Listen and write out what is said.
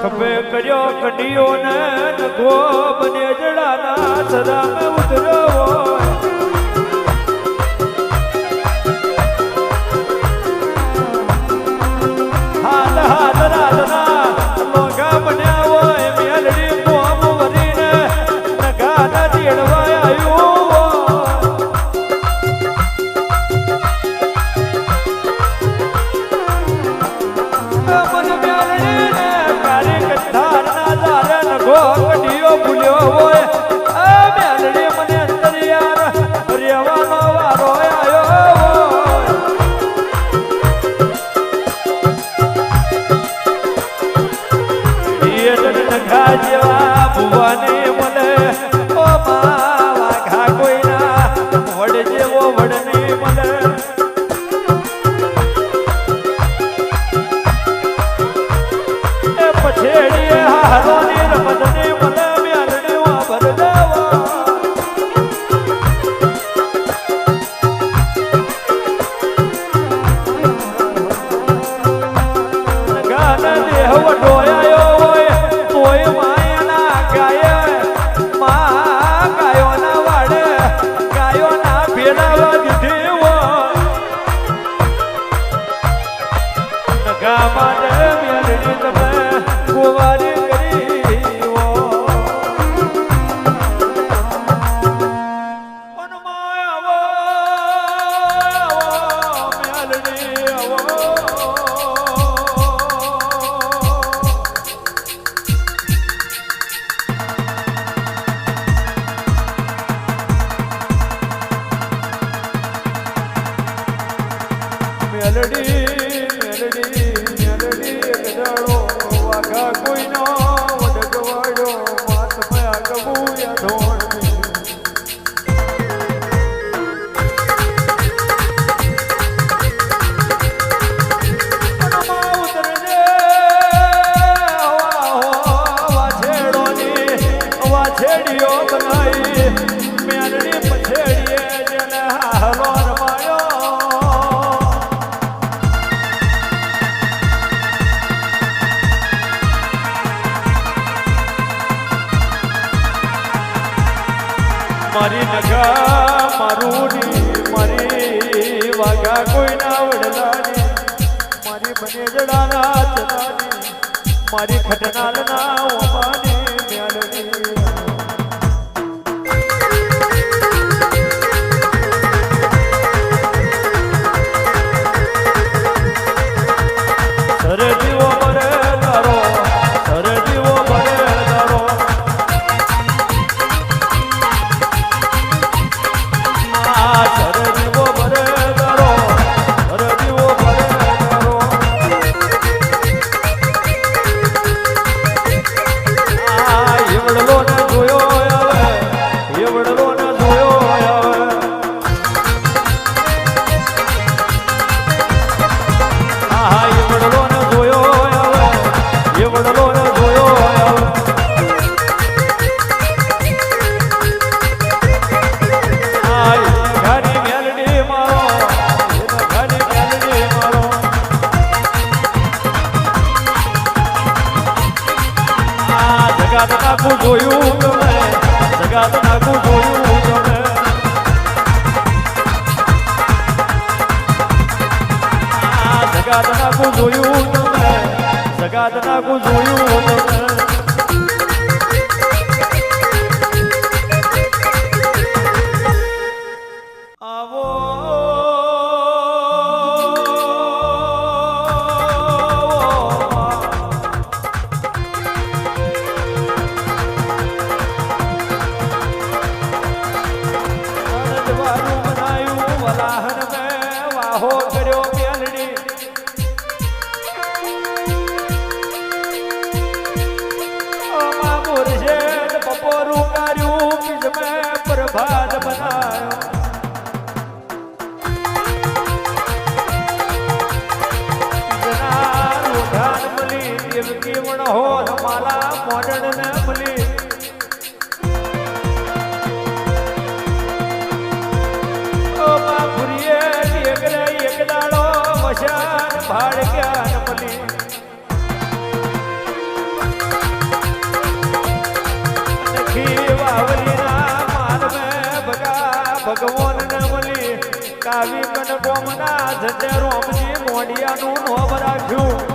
ખભે કર્યો કડીઓ ને નગો બને જડાના સદા ઉતર્યો હોય. વડ જેવો વડ મેલડી મેલડી મેલડી એક દાડો વાઘા કોઈનો વડગવાડો માત મયા ગબુયા ઢોળ વાછેડીઓ બનાઈ મેલડી પછેડીએ મારી નગા મારું મારી વાગા કોઈ ના વડલાની, મારી બને જડાના ચલાની, મારી ખટનાલના ઓમાની જગાત નાખું જોયું તમે જગાત નાખું જોયું તમે જગાત નાખું જોયું તમે જગાત નાખું જોયું તમે હો મારા મોડણ ને ભૂલી ઓ બાપુરીએ એક રે એક દાડો મશાન ભાડ ક્યાં ભૂલી ભગવાન ને મળી કાવી મોડિયાનું નોમ રાખ્યું.